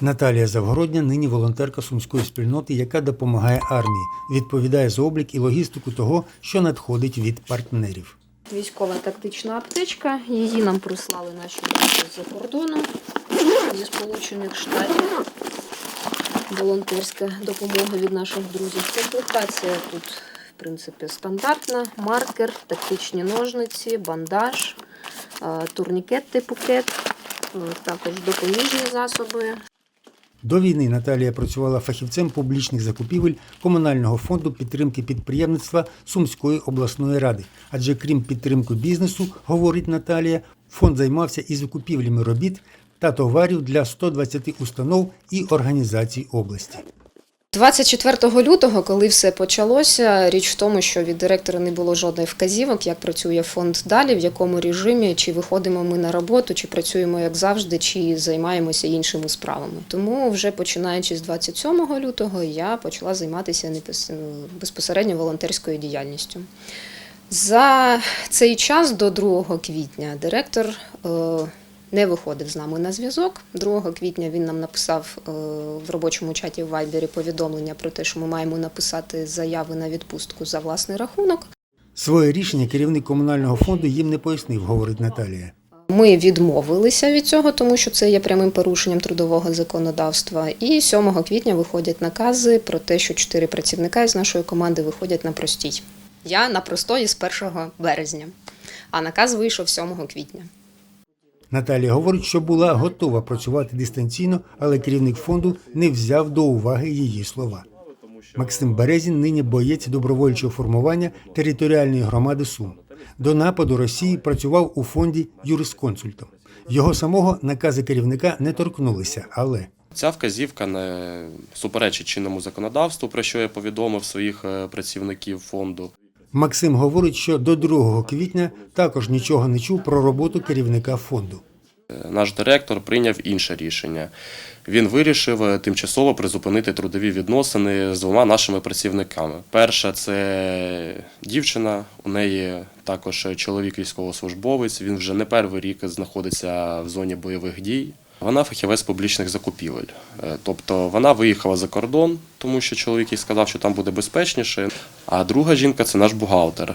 Наталія Завгородня нині волонтерка сумської спільноти, яка допомагає армії, відповідає за облік і логістику того, що надходить від партнерів. Військова тактична аптечка. Її нам прислали наші з-за кордону зі Сполучених Штатів. Волонтерська допомога від наших друзів. Комплектація тут, в принципі, стандартна. Маркер, тактичні ножниці, бандаж, е, турнікет типу кет, е, також допоміжні засоби, До війни Наталія працювала фахівцем публічних закупівель комунального фонду підтримки підприємництва Сумської обласної ради. Адже крім підтримки бізнесу, говорить Наталія, фонд займався і закупівлями робіт та товарів для 120 установ і організацій області. 24 лютого, коли все почалося, річ в тому, що від директора не було жодних вказівок, як працює фонд далі, в якому режимі, чи виходимо ми на роботу, чи працюємо як завжди, чи займаємося іншими справами. Тому вже починаючи з 27 лютого я почала займатися безпосередньо волонтерською діяльністю. За цей час до 2 квітня директор е, не виходив з нами на зв'язок. 2 квітня він нам написав е, в робочому чаті в Вайбері повідомлення про те, що ми маємо написати заяви на відпустку за власний рахунок. Своє рішення керівник комунального фонду їм не пояснив, говорить Наталія. Ми відмовилися від цього, тому що це є прямим порушенням трудового законодавства. І 7 квітня виходять накази про те, що чотири працівника з нашої команди виходять на простій. Я на простої з 1 березня, а наказ вийшов 7 квітня. Наталія говорить, що була готова працювати дистанційно, але керівник фонду не взяв до уваги її слова. Максим Березін нині боєць добровольчого формування територіальної громади Сум. До нападу Росії працював у фонді юрисконсультом. Його самого накази керівника не торкнулися, але Ця вказівка не суперечить чинному законодавству, про що я повідомив своїх е, працівників фонду. Максим говорить, що до 2 квітня також нічого не чув про роботу керівника фонду. Е, Наш директор прийняв інше рішення. Він вирішив е, тимчасово призупинити трудові відносини з двома нашими працівниками. Перша це дівчина, у неї також чоловік військовослужбовець. Він вже не перший рік знаходиться в зоні бойових дій. Вона фахівець публічних закупівель. Е, Тобто вона виїхала за кордон, тому що чоловік їй сказав, що там буде безпечніше. А друга жінка це наш бухгалтер.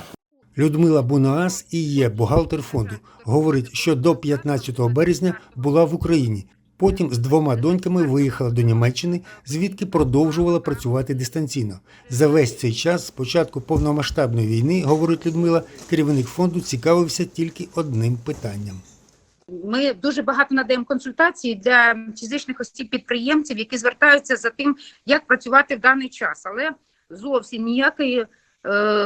Людмила Бунаас і є бухгалтер фонду. Говорить, що до 15 березня була в Україні. Потім з двома доньками виїхала до Німеччини, звідки продовжувала працювати дистанційно. За весь цей час, з початку повномасштабної війни, говорить Людмила, керівник фонду цікавився тільки одним питанням. Ми дуже багато надаємо консультацій для фізичних осіб підприємців, які звертаються за тим, як працювати в даний час, але зовсім ніякої е,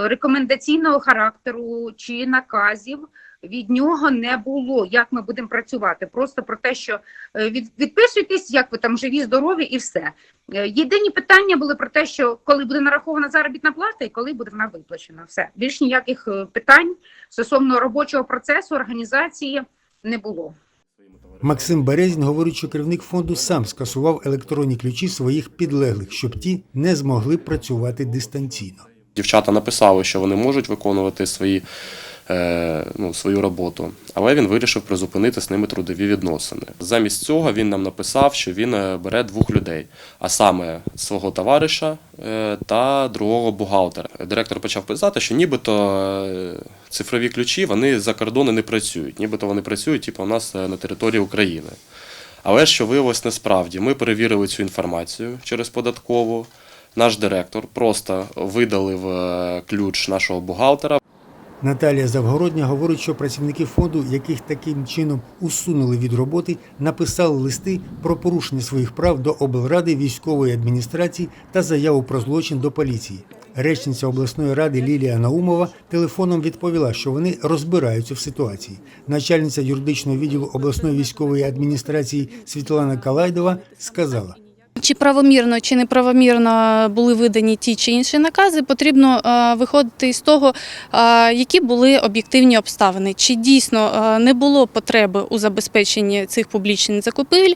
рекомендаційного характеру чи наказів від нього не було. Як ми будемо працювати? Просто про те, що е, від, відписуйтесь, як ви там живі, здорові, і все. Е, Єдині питання були про те, що коли буде нарахована заробітна плата і коли буде вона виплачена. Все більш ніяких е, питань стосовно робочого процесу організації не було. Максим Березін говорить, що керівник фонду сам скасував електронні ключі своїх підлеглих, щоб ті не змогли працювати дистанційно. Дівчата написали, що вони можуть виконувати свої, ну, свою роботу, але він вирішив призупинити з ними трудові відносини. Замість цього він нам написав, що він е, бере двох людей, а саме свого товариша е, та другого бухгалтера. Директор почав писати, що нібито е, цифрові ключі вони за кордони не працюють, нібито вони працюють типу, у нас е, на території України. Але що виявилось насправді, ми перевірили цю інформацію через податкову. Наш директор просто видалив е, ключ нашого бухгалтера. Наталія Завгородня говорить, що працівники фонду, яких таким чином усунули від роботи, написали листи про порушення своїх прав до облради військової адміністрації та заяву про злочин до поліції. Речниця обласної ради Лілія Наумова телефоном відповіла, що вони розбираються в ситуації. Начальниця юридичного відділу обласної військової адміністрації Світлана Калайдова сказала. Чи правомірно, чи неправомірно були видані ті чи інші накази, потрібно е, виходити із того, е, які були об'єктивні обставини. Чи дійсно е, не було потреби у забезпеченні цих публічних закупівель,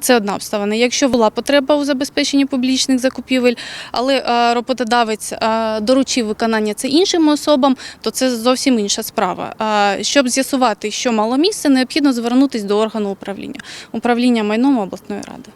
це одна обставина. Якщо була потреба у забезпеченні публічних закупівель, але роботодавець доручив виконання це іншим особам, то це зовсім інша справа. Щоб з'ясувати, що мало місце, необхідно звернутися до органу управління управління майном обласної ради.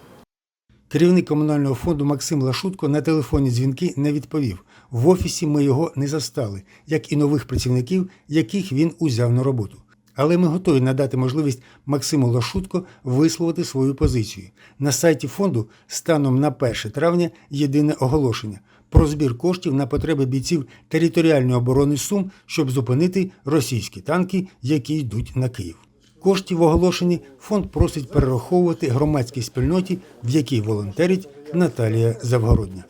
Керівник комунального фонду Максим Лашутко на телефонні дзвінки не відповів. В офісі ми його не застали, як і нових працівників, яких він узяв на роботу. Але ми готові надати можливість Максиму Лашутко висловити свою позицію. На сайті фонду станом на 1 травня єдине оголошення про збір коштів на потреби бійців територіальної оборони Сум, щоб зупинити російські танки, які йдуть на Київ. Коштів в оголошенні фонд просить перераховувати громадській спільноті, в якій волонтерить Наталія Завгородня.